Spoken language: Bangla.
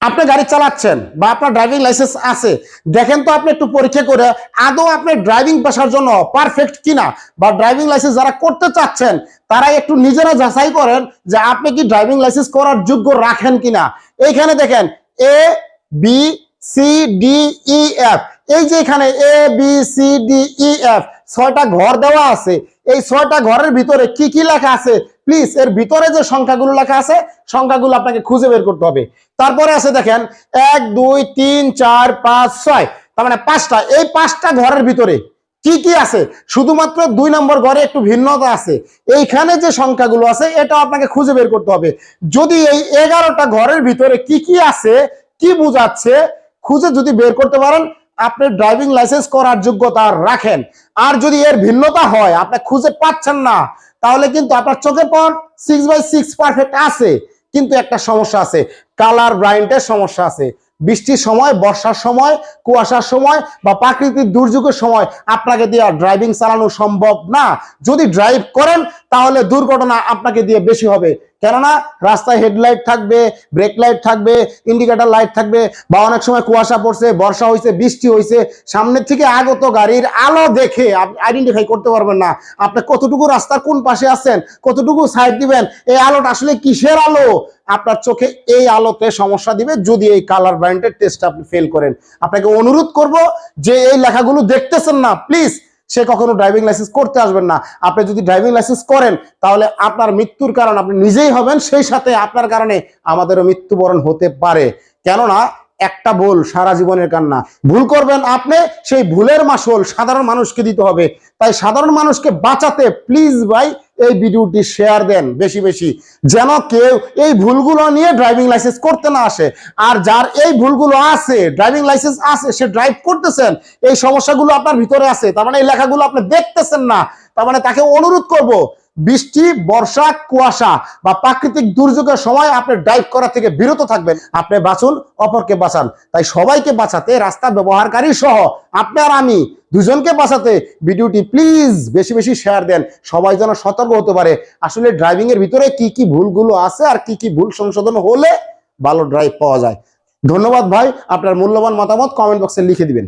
আপনি গাড়ি চালাচ্ছেন বা আপনার ড্রাইভিং লাইসেন্স আছে, দেখেন তো আপনি একটু পরীক্ষা করে, আদৌ আপনি ড্রাইভিং পেশার জন্য পারফেক্ট কিনা? বা ড্রাইভিং লাইসেন্স যারা করতে চাচ্ছেন তারা একটু নিজেরা যাচাই করেন যে আপনি কি ড্রাইভিং লাইসেন্স করার যোগ্য রাখেন কিনা। এইখানে দেখেন A B C D E F এই যে এখানে A B C D E F ছয়টা ঘর দেওয়া আছে। এই ছয়টা ঘরের ভিতরে কি কি লেখা আছে? প্লিজ এর ভিতরে যে সংখ্যাগুলো লেখা আছে, সংখ্যাগুলো আপনাকে খুঁজে বের করতে হবে। তারপরে আছে দেখেন, এক, দুই, তিন, চার, পাঁচ, ছয়। তার মানে পাঁচটা। এই পাঁচটা ঘরের ভিতরে কি কি আছে? শুধুমাত্র দুই নম্বর ঘরে একটু ভিন্নতা আছে। এইখানে যে সংখ্যাগুলো আছে, এটা আপনাকে খুঁজে বের করতে হবে। যদি এই এগারোটা ঘরের ভিতরে কি কি আছে, কি বোঝাচ্ছে, খুঁজে যদি বের করতে পারেন আপনি ড্রাইভিং লাইসেন্স করার যোগ্যতা রাখেন। আর যদি এর ভিন্নতা হয়, আপনি খুঁজে পাচ্ছেন না, তাহলে কিন্তু আপনার চোখে পর সিক্স বাই সিক্স পারফেক্ট আছে। কিন্তু একটা সমস্যা আছে কালার ব্রাইন্ডের সমস্যা আছে। বৃষ্টির সময়, বর্ষার সময়, কুয়াশার সময় বা প্রাকৃতিক দুর্যোগের সময় আপনাকে দিয়ে ড্রাইভিং চালানো সম্ভব না। যদি ড্রাইভ করেন, তাহলে দুর্ঘটনা আপনাকে দিয়ে বেশি হবে। কেননা, রাস্তায় হেডলাইট থাকবে ব্রেক লাইট থাকবে ইন্ডিকেটার লাইট থাকবে বা অনেক সময় কুয়াশা পড়ছে, বর্ষা হয়েছে বৃষ্টি হয়েছে সামনের থেকে আগত গাড়ির আলো দেখে আপনি আইডেন্টিফাই করতে পারবেন না। আপনি কতটুকু রাস্তার কোন পাশে আছেন, কতটুকু সাইড দিবেন, এই আলোটা আসলে কিসের আলো? আপনার চোখে এই আলোতে সমস্যা দিবে। যদি এই কালার ব্র্যান্ডের টেস্ট আপনি ফেল করেন, আপনাকে অনুরোধ করব যে এই লেখাগুলো দেখতেছেন না প্লিজ সে কখনো ড্রাইভিং লাইসেন্স করতে আসবেন না। আপনি যদি ড্রাইভিং লাইসেন্স করেন, তাহলে আপনার মৃত্যুর কারণ আপনি নিজেই হবেন, সেই সাথে আপনার কারণে আমাদেরও মৃত্যুবরণ হতে পারে। কেননা, একটা ভুল সারা জীবনের কান্না। ভুল করবেন আপনি, সেই ভুলের মাসল সাধারণ মানুষকে দিতে হবে। তাই সাধারণ মানুষকে বাঁচাতে প্লিজ ভাই এই ভিডিওটি শেয়ার দেন বেশি বেশি, যেন কেউ এই ভুলগুলো নিয়ে ড্রাইভিং লাইসেন্স করতে না আসে। আর যার এই ভুলগুলো আছে ড্রাইভিং লাইসেন্স আছে, সে ড্রাইভ করতেছেন, এই সমস্যাগুলো আপনার ভিতরে আছে। তার মানে এই লেখাগুলো আপনি দেখতেছেন না। তার মানে তাকে অনুরোধ করব, বৃষ্টি, বর্ষা, কুয়াশা বা প্রাকৃতিক দুর্যোগের সময় আপনি ড্রাইভ করা থেকে বিরত থাকবেন। আপনি বাঁচুন, অপরকে বাঁচান। তাই সবাইকে বাঁচাতে রাস্তা ব্যবহারকারী সহ আপনার আমি দুজনকে বাঁচাতে ভিডিওটি প্লিজ বেশি বেশি শেয়ার দেন। সবাই যেন সতর্ক হতে পারে। আসলে ড্রাইভিং এর ভিতরে কি কি ভুলগুলো আছে আর কি কি ভুল সংশোধন হলে ভালো ড্রাইভ পাওয়া যায়। ধন্যবাদ ভাই। আপনার মূল্যবান মতামত কমেন্ট বক্সে লিখে দিবেন।